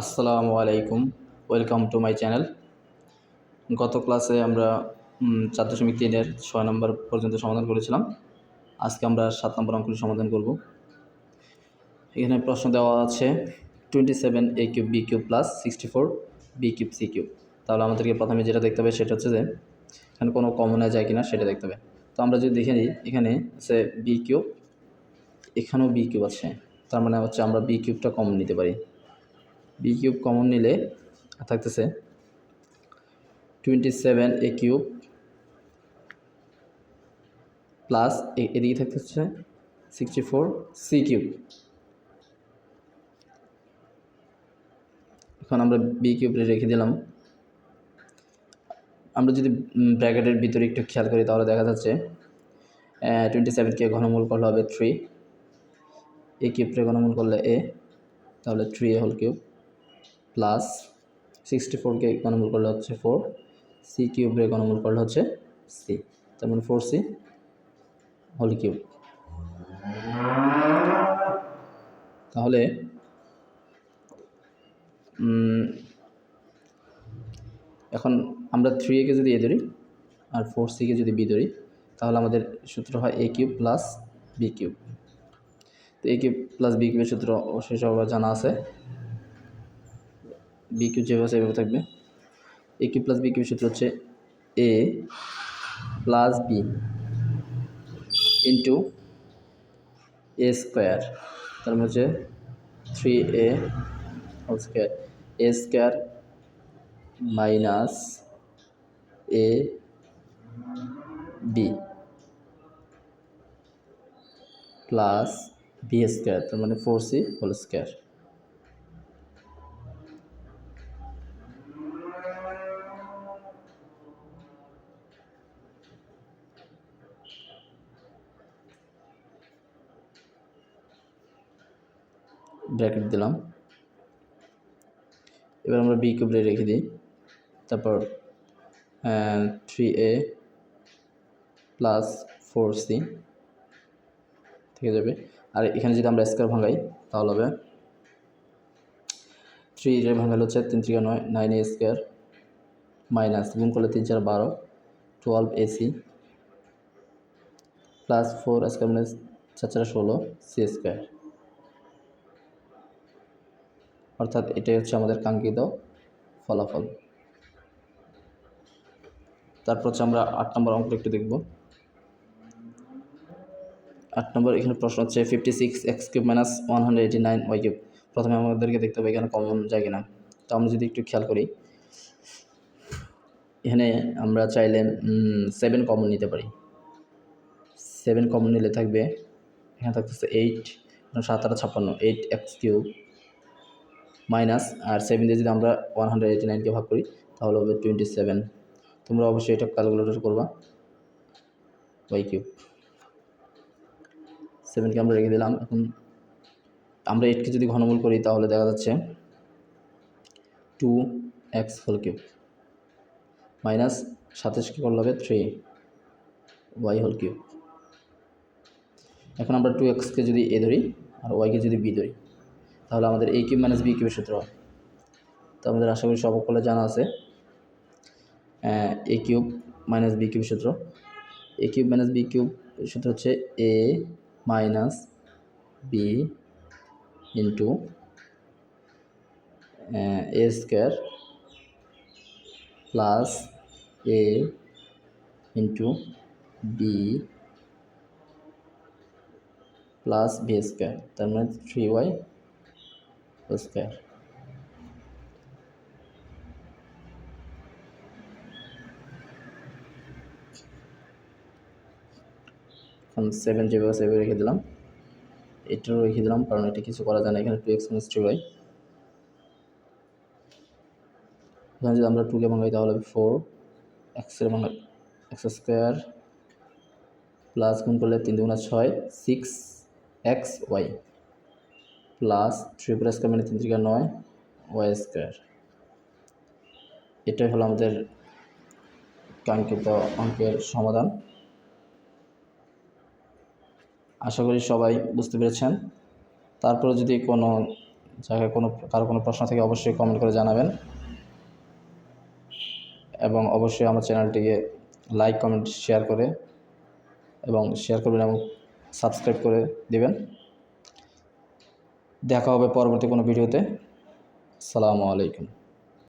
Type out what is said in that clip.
আসসালামু আলাইকুম, welcome to my channel. গত ক্লাসে আমরা চার দশমিক তিনের ছয় নম্বর পর্যন্ত সমাধান করেছিলাম। আজকে আমরা সাত নম্বর অঙ্কটি সমাধান করব। এখানে প্রশ্ন দেওয়া আছে twenty seven A cube B cube plus sixty four B cube C cube তাহলে আমাদেরকে প্রথমে যেটা দেখতে হবে সেটা হচ্ছে যে, এখানে কোনো কমনে যায় কিনা সেটা দেখতে হবে। তো আমরা যদি দেখে নিই, এখানে আছে বি কিউব এখানেও বি কিউব আছে। তার মানে হচ্ছে আমরা বি কিউবটা কমন নিতে পারি। বি কিউব কমন নিলে থাকতেছে twenty seven A cube plus এদিকে থাকতেছে সিক্সটি ফোর সি কিউব এখন আমরা বি কিউব রেখে দিলাম। আমরা যদি ব্র্যাকেটের ভিতরে একটু খেয়াল করি তাহলে দেখা যাচ্ছে টোয়েন্টি সেভেনকে ঘনমূল করলে হবে থ্রি এ কিউবকে ঘনমূল করলে এ তাহলে three A whole cube plus sixty ফোরকে গণমূল করলে হচ্ছে ফোর, সি কিউবের গণমূল করলে হচ্ছে সি, তার মানে ফোর সি হোল কিউব। তাহলে এখন আমরা থ্রি একে যদি এ ধরি আর ফোর সিকে যদি বি ধরি, তাহলে আমাদের সূত্র হয় A cube plus B cube. তো এ কিউব প্লাস বি কিউবের সূত্র অবশ্যই সবার জানা আছে। বি কিউ যেভাবে আছে এভাবে থাকবে। A cube plus B cube সূত্র হচ্ছে A plus B into A square তার হচ্ছে three A whole square A square minus A B plus B square তার মানে four C whole square bracket দিলাম। এবার আমরা বি কিউবরে রেখে দিই। তারপর three A plus four C থেকে যাবে। আর এখানে যদি আমরা স্কোয়ার ভাঙাই, তাহলে হবে থ্রি এর ভাঙালে হচ্ছে তিন থেকে নয় নাইন এ স্কোয়ার মাইনাস গুণ করলে তিন চার বারো twelve AC plus four square মানে চার চার ষোলো সি স্কোয়ার অর্থাৎ এটাই হচ্ছে আমাদের কাঙ্ক্ষিত ফলাফল। তারপর হচ্ছে আমরা আট নম্বর অঙ্কটা একটু দেখব। আট নম্বর এখানে প্রশ্ন হচ্ছে fifty six X cube minus one hundred eighty nine Y প্রথমে আমাদেরকে দেখতে হবে এখানে কমন যায় কিনা। তো আমরা যদি একটু খেয়াল করি, এখানে আমরা চাইলে সেভেন কমন নিতে পারি। সেভেন কমন নিলে থাকবে, এখানে থাকতেছে এইট সাত আট ছাপ্পান্ন এইট এক্স কিউব মাইনাস আর সেভেন দিয়ে যদি আমরা ওয়ান হান্ড্রেড এইটি নাইনকে ভাগ করি, তাহলে হবে টোয়েন্টি সেভেন তোমরা অবশ্যই এটা ক্যালকুলেটর করবা। ওয়াই কিউব সেভেনকে আমরা রেখে দিলাম। এখন আমরা এইটকে যদি ঘনমূল করি, তাহলে দেখা যাচ্ছে two X whole cube minus সাতাশকে করলে হবে থ্রি ওয়াই হোল কিউব এখন আমরা টু এক্সকে যদি এ ধরি, আর ওয়াইকে যদি বি ধরি। তাহলে আমাদের এ কিউব মাইনাস বি কিউবের সূত্র হয় তো আমাদের আশা করি সকলে জানা আছে। A cube minus B cube সূত্র। A cube minus B cube সূত্র হচ্ছে A minus B into A square plus A into B plus B square তার মানে থ্রি ওয়াই স্কোয়ার এখন সেভেন যেভাবে সেভে রেখে দিলাম। এটাও রেখে দিলাম, কারণ এটা কিছু করা যায় না, এখানে two X minus three Y এখানে যদি আমরা টুকে ভাঙাই তাহলে ফোর এক্সের ভাঙা এক্স স্কোয়ার প্লাস গুণ করলে তিন দুগুণা ছয় six X Y plus three plus square মানে তিন থেকে নয় ওয়াই স্কোয়ার। এটাই হলো আমাদের কাঙ্ক্ষিত অঙ্কের সমাধান। আশা করি সবাই বুঝতে পেরেছেন। তারপরে যদি কোনো যাকে কোনো কারও কোনো প্রশ্ন থেকে, অবশ্যই কমেন্ট করে জানাবেন। এবং অবশ্যই আমার চ্যানেলটিকে লাইক কমেন্ট শেয়ার করে এবং শেয়ার করবেন এবং সাবস্ক্রাইব করে দিবেন। দেখা হবে পরবর্তী কোনো ভিডিওতে। সালামু আলাইকুম।